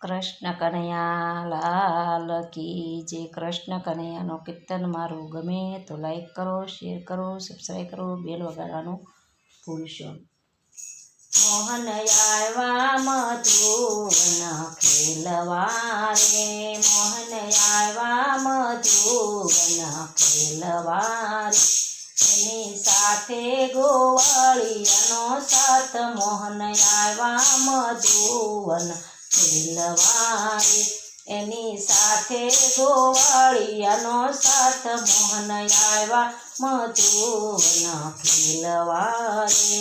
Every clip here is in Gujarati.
કૃષ્ણ કનૈયા, લાલ કી જે કૃષ્ણ કનૈયાનો કીર્તન મારું ગમે તો લાઈક કરો શેર કરો સબસ્ક્રાઈબ કરો બેલ વગાડવાનું ભૂલશો મોહન આવ્યા મધુવન ખેલવા રે. મોહન આવ્યા મધુવન ખેલવા એની સાથે ગોવાળિયાનો સાથ મોહન આવ્યા મધુવન ખેલવારે એની સાથે ગોવાળિયાનો સાથ મોહન આવ્યા મધુના ખેલવારે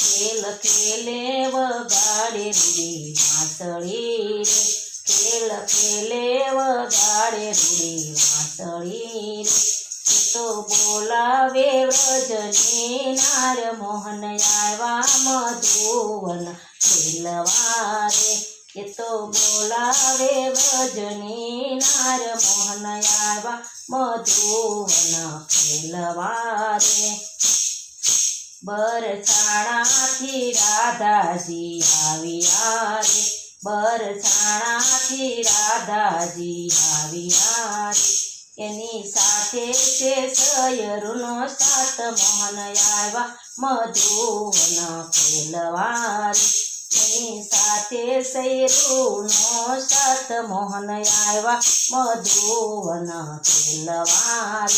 ખેલ ખેલે વગાડે રૂડી માતળી રે. ખેલ ખેલે વગાડે રૂડી માતળી તો બોલાવે વ્રજની નાર મોહન આવ્યા મધુવન ખેલવારે એ તો બોલાવે વ્રજની નાર મોહન આવ્યા મધુવન ખેલવારે બરસાણાથી રાધાજી આવ્યા રે બરસાણાથી રાધાજી આવ્યા રે એની સાથે છે સયરનો સાત મોહન આવ્યા મધુન ખેલવારે. એની સાથે સૈરુનો સાત મોહન આવ્યા મધુવન ફેલવાર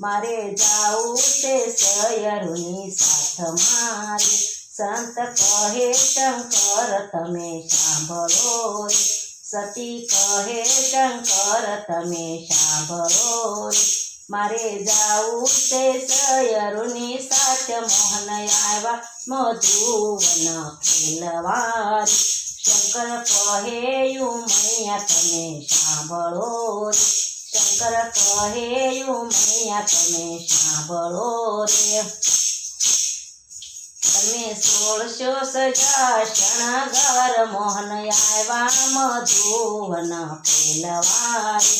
મારે જાવું છે સયરુની સાથ મારે. સંત કહે, શંકર, તમે સાંભળો રે. સતી કહે શંકર, તમે સાંભળો મારે જાવું તે સયરુની સાચ મોહન આવ્યા મધુવન ખેલવાર શંકર કહે મૈયા તમે સાંભળો શંકર કહે મૈયા તમે સાંભળો રે તમે સોળશો સજા શણગાર મોહન આવ્યા મધુવન ફેલવારે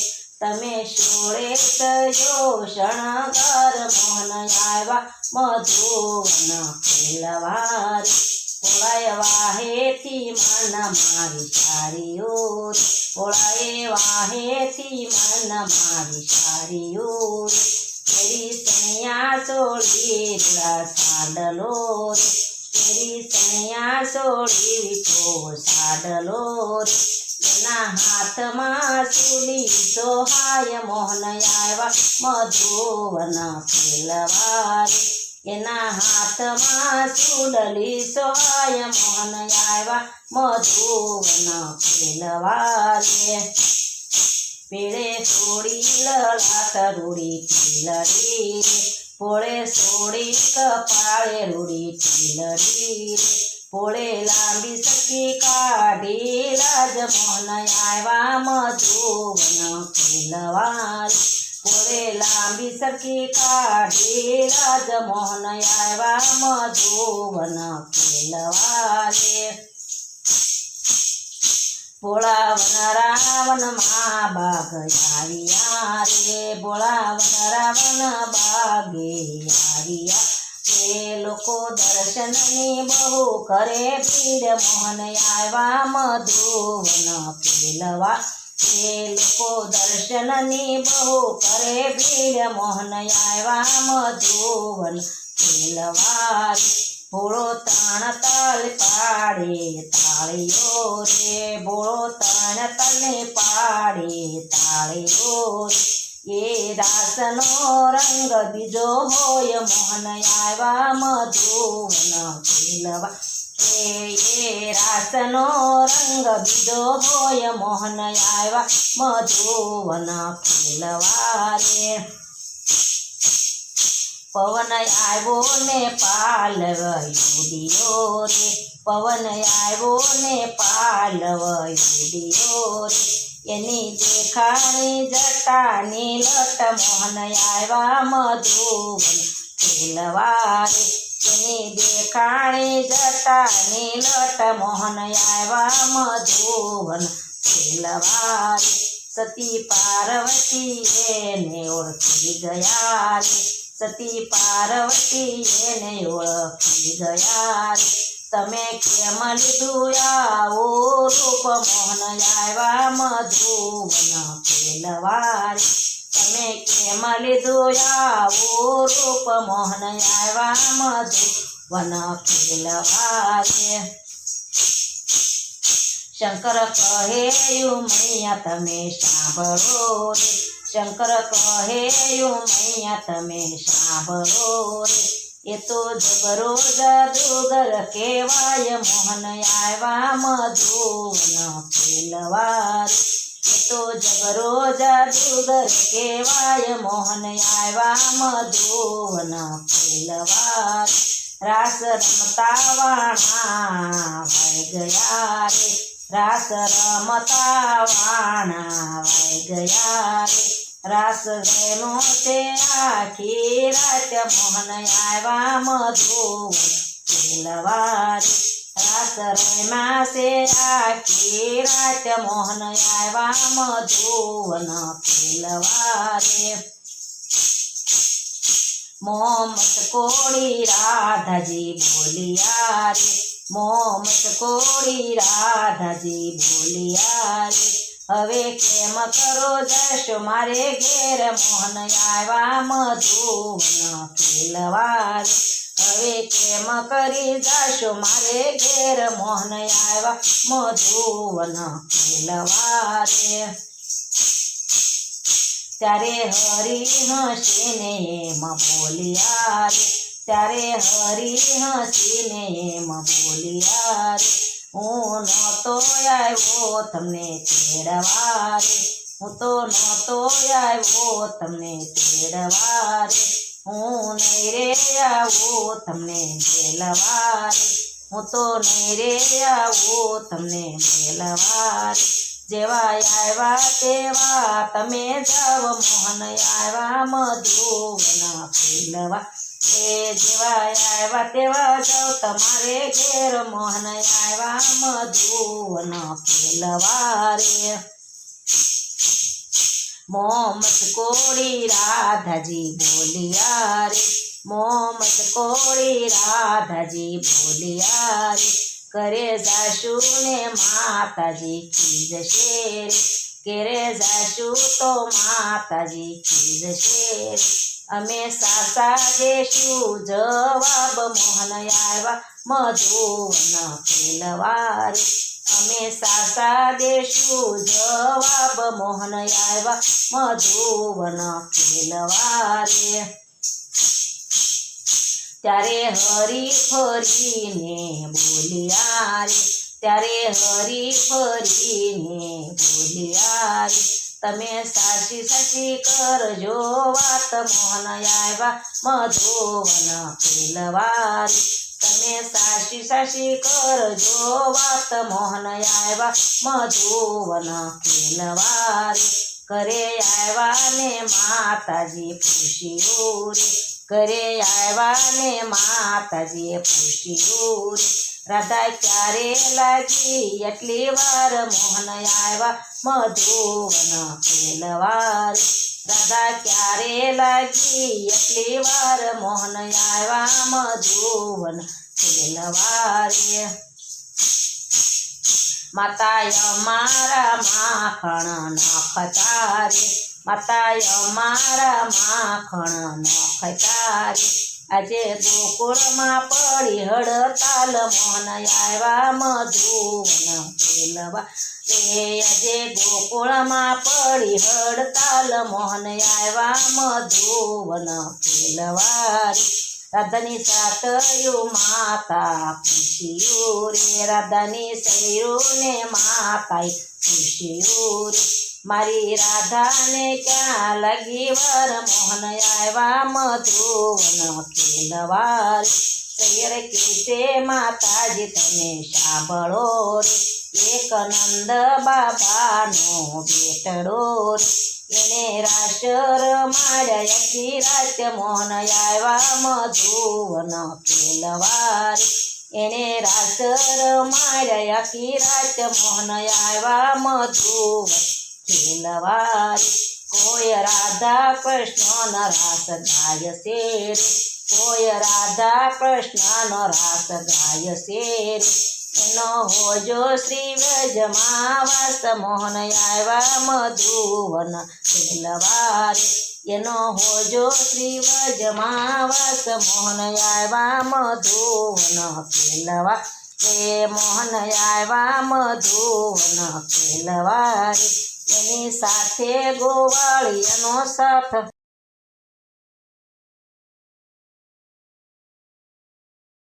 તમે સોળે સજો શણગાર મોહન આવ્યા મધુવન ફેલવારે પોળાય વાહેથી મન મારી સારીઓ પોળાએ વાહેથી મન મારી સારીઓ રૂડા સાડલો તેરી સૈયા સોળી તો સાડલો એના હાથમાં સુડી સોહાય મોહન આવ્યા મધુવન ફેલવારે. એના હાથમાં સુડલી સોહાય મોહન આવ્યા મધુવન ફેલવારે. પેળે સોડી લડા રૂડી ટીલડી રે પોળે સોડી કપાળે રૂડી ટીલડી રે પોળે લાંબી સખી કાઢી લાજ મોહન આવ્યા મધુવન ખેલવારે પોળે લાંબી સખી કાઢી લાજ મોહન આવ્યા મધુવન ખેલવારે ભોળાવન રાવણ બાગ આવ્યા રે, ભોળાવન રાવણ બાગે આવ્યા રે. લોકો દર્શનની બહુ કરે ભીડ, મોહન આવ્યા મધુવન પેલવા એ લોકો દર્શનની બહુ કરે ભીડ, મોહન આવ્યા મધુવન ફેલવા રે ભોળો તાણ તાળ પાડે, તાળીઓ રે, ભોળો તાણ તને પાડે, તાળીઓ રે. એ રાસનો રંગ બીજો હોય, મોહન આવ્યા મધુવન ખેલવા એ એ રાસનો રંગ બીજો હોય, મોહન આવ્યા મધુવન ખેલવા રે. પવન આવ્યો ને પાલવયુડિયો રે પવન આવ્યો ને પાલવયુડિયો રે એની દેખાણી જટાની લટ મોહન આવ્યા મધુવન ખેલવારે એની દેખાણી જટાની લટ મોહન આવ્યા મધુવન ખેલવારે સતી પાર્વતી એને ઓળખી ગયા રે સતી પાર્વતી એને ઓળખી ગયા રે તમે કેમ લીધું આવો રૂપ મોહન આવ્યા મધુવન ખેલવારે તમે કેમ લીધું આવો રૂપ મોહન આવ્યા મધુવન ખેલવારે શંકર કહે યુ મૈયા તમે સાંભળો રે શંકર કહે યો મૈયા, તમે સાંભળો રે. એ તો જબરો જાદુગર કેવાય મોહન આવ્યા મધુન ખેલવાર એ તો જબરો જાદુગર કેવાય મોહન આવ્યા મધુન ખેલવાર રાસ રમતા વાણા વાઈ ગયા રે. રાસ રમતા વાણા વાઈ ગયા રે. રાસ રેનો તે આખી રાત મોહન આવ્યા મધુવન ખેલવારે રાસ રેમાં છે આખી રાત મોહન આવ્યા મધુવન ખેલવારે મોમત કોળી રાધાજી બોલિયા રે. મોમત કોળી રાધાજી બોલિયા રે. હવે કેમ કરો જશો? મારે ઘેર મોહન આવ્યા મધુન ખેલવારે હવે કેમ કરી જશો? મારે ઘેર મોહન આવ્યા મધુવન ખેલવારે ત્યારે હરી હસીને એમ બોલિયા રે. ત્યારે હરી હસીને એમ બોલિયા રે. હું નહોતો આવ્યો તમને તેડવા રે. હું તો નહોતો આવ્યો તમને તેડવા રે. હું નહીં રે આવો તમને મેલવા રે. હું તો નહીં રે આવો તમને મેલવા રે. જેવા આવ્યા તેવા તમે જાવ મોહન, આવ્યા મધુવન ફૂલવા. એ જેવા આવ્યા તેવા જાવ તમારે ઘેર મોહન આવ્યા મધુન પેલવારે મોમત કોળી રાધાજી બોલિયા રે મોમત કોળી રાધાજી બોલિયા રે કરે જાશુ ને માતાજી ખીજશે રે. કેરે જાશુ તો માતાજી ખીજશે રે અમે સાસા દેશું જવાબ મોહન આવ્યા મધુવન ખેલવારે અમે સાસા દેશું જવાબ મોહન આવ્યા મધુવન ખેલવારે ત્યારે હરી ફરીને બોલિયા રે ત્યારે હરી ફરીને બોલિયા રે તમે સાચી સાચી કરજો વાત, મોહન આવ્યા મધુવન ખેલવારે તમે સાચી સાચી કરજો વાત, મોહન આવ્યા મધુવન ખેલવારે કરે આવ્યા ને માતાજી પૂછ્યું રે ઘરે આવ્યા ને માતાજીએ પૂછ્યું રે રાધા ક્યારે લાગી? એટલી વાર મોહન આવ્યા મધુવન ખેલવારે રાધા ક્યારે લાગી? એટલી વાર મોહન આવ્યા મધુવન ખેલવારે માતા અમારા માખણ નખતારે. માતા અમારા માખણ નખતા રે આજે ગોકુળમાં પડી હડતાલ મોહન આવ્યા મધુવન પેલવા રે આજે ગોકુળમાં પડી હડતાલ મોહન આવ્યા મધુવન ખેલવા રે રાધાની સાતયું માતા ખુશિયું રે, રાધાની સૈયું ને માતા ખુશિયું રે. મારી રાધાને ક્યાં લાગી વર મોહન આવ્યા મધુવન ખેલવાર શેર કીસે માતાજી, તમે સાંભળો રે. એક નંદ બાબાનો બેટડો એને રાશર માડ્યા આખી રાત મોહન આવ્યા મધુવન ખેલવાર એને રાસર માડ્યા કી રાત મોહન આવ્યા મધુવન ખેલવાર કોઈ રાધા કૃષ્ણ રાસ ગાય છે રે કોઈ રાધા કૃષ્ણનો રાસ ગાય છે રે એનો હોજો શ્રી વ્રજમાં વાસ મોહન આવ્યા મધુવન ખેલવારે એનો હોજો શ્રી વ્રજમાં વાસ મોહન આવ્યા મધુવન ખેલવા રે મોહન આવ્યા મધુવન ખેલવારે એની સાથે ગોવાળિયાનો સાથ.